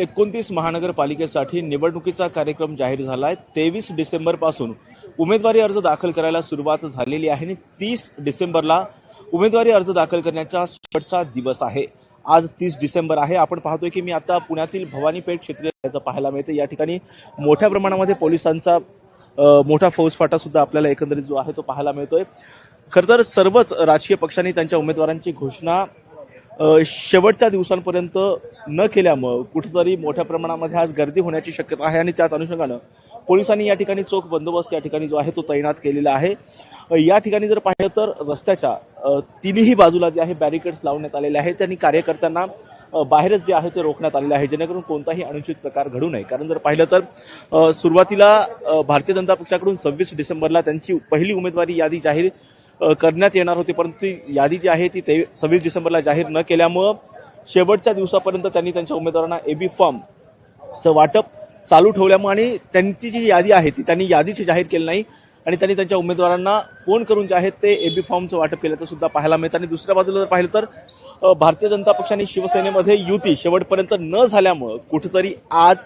एकोणतीस महानगरपालिकेसाठी निवडणुकीचा कार्यक्रम जाहीर झाला आहे तेवीस डिसेंबरपासून उमेदवारी अर्ज दाखल करायला सुरुवात झालेली आहे आणि तीस डिसेंबरला उमेदवारी अर्ज दाखल करण्याचा शेवटचा दिवस आहे. आज तीस डिसेंबर आहे. आपण पाहतोय की मी आता पुण्यातील भवानीपेठ क्षेत्रीय पाहायला मिळते. या ठिकाणी मोठ्या प्रमाणामध्ये पोलिसांचा मोठा फौजफाटा सुद्धा आपल्याला एकंदरीत जो आहे तो पाहायला मिळतोय. खरं तर सर्वच राजकीय पक्षांनी त्यांच्या उमेदवारांची घोषणा शेवटच्या दिवसांपर्यंत न केल्यामुळं कुठेतरी मोठ्या प्रमाणामध्ये आज गर्दी होण्याची शक्यता आहे आणि त्याच अनुषंगानं पोलिसांनी या ठिकाणी चोख बंदोबस्त या ठिकाणी जो आहे तो तैनात केलेला आहे. या ठिकाणी जर पाहिलं तर रस्त्याच्या तिन्ही बाजूला जे आहे बॅरिकेड्स लावण्यात आलेले आहेत. त्यांनी कार्यकर्त्यांना बाहेरच जे आहे ते रोखण्यात आलेलं आहे. जेणेकरून कोणताही अनुचित प्रकार घडू नये. कारण जर पाहिलं तर सुरुवातीला भारतीय जनता पक्षाकडून सव्वीस डिसेंबरला त्यांची पहिली उमेदवारी यादी जाहीर करण्यात येणार होती. परंतु ती यादी जी आहे ती ते सव्वीस डिसेंबरला जाहीर न केल्यामुळं शेवटच्या दिवसापर्यंत त्यांनी त्यांच्या उमेदवारांना एबी फॉर्मचं वाटप चालू ठेवल्यामुळे आणि त्यांची जी यादी आहे ती त्यांनी यादीची जाहीर केली नाही आणि त्यांनी त्यांच्या उमेदवारांना फोन करून जे आहेत ते एबी फॉर्मचं वाटप केल्याचं सुद्धा पाहायला मिळतं. आणि दुसऱ्या बाजूला जर पाहिलं तर भारतीय जनता पक्षाने शिवसेनेमध्ये युती शेवटपर्यंत न झाल्यामुळं कुठेतरी आज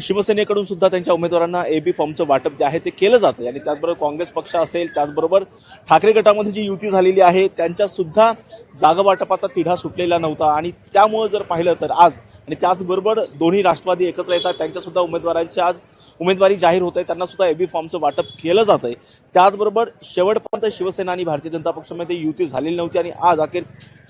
शिवसेनेकडून सुद्धा त्यांच्या उमेदवारांना एबी फॉर्मचं वाटप जे आहे ते केलं जातं. आणि त्याचबरोबर काँग्रेस पक्ष असेल त्याचबरोबर ठाकरे गटामध्ये जी युती झालेली आहे त्यांच्या सुद्धा जागा वाटपाचा तिढा सुटलेला नव्हता. आणि त्यामुळं जर पाहिलं तर आज आणि त्याचबरोबर दोन्ही राष्ट्रवादी एकत्र येतात त्यांच्यासुद्धा उमेदवारांची आज उमेदवारी जाहीर होत आहे त्यांना सुद्धा एबी फॉर्मचं वाटप केलं जात आहे. त्याचबरोबर शेवटपर्यंत शिवसेना आणि भारतीय जनता पक्षामध्ये युती झालेली नव्हती. आणि आज अखेर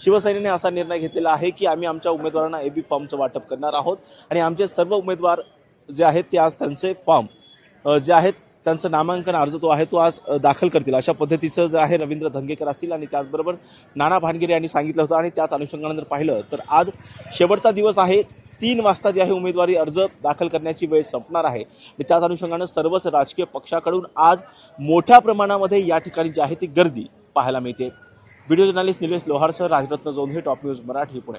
शिवसेनेने असा निर्णय घेतलेला आहे की आम्ही आमच्या उमेदवारांना एबी फॉर्मचं वाटप करणार आहोत. आणि आमचे सर्व उमेदवार जे आहेत ते आज त्यांचे फॉर्म जे आहेत त्यांचं नामांकन अर्ज तो आहे तो आज दाखल करतील. अशा पद्धतीचं जे आहे रवींद्र धंगेकर असतील आणि त्याचबरोबर नाना भानगिरे यांनी सांगितलं होतं आणि त्याच अनुषंगानं जर पाहिलं तर आज शेवटचा दिवस आहे. तीन वाजता जे आहे उमेदवारी अर्ज दाखल करण्याची वेळ संपणार आहे. आणि त्याच अनुषंगानं सर्वच राजकीय पक्षाकडून आज मोठ्या प्रमाणामध्ये या ठिकाणी जी आहे ती गर्दी पाहायला मिळते. व्हिडिओ जर्नलिस्ट निलेश लोहारसह राजरत्न जोंधे टॉप न्यूज मराठी पुणे.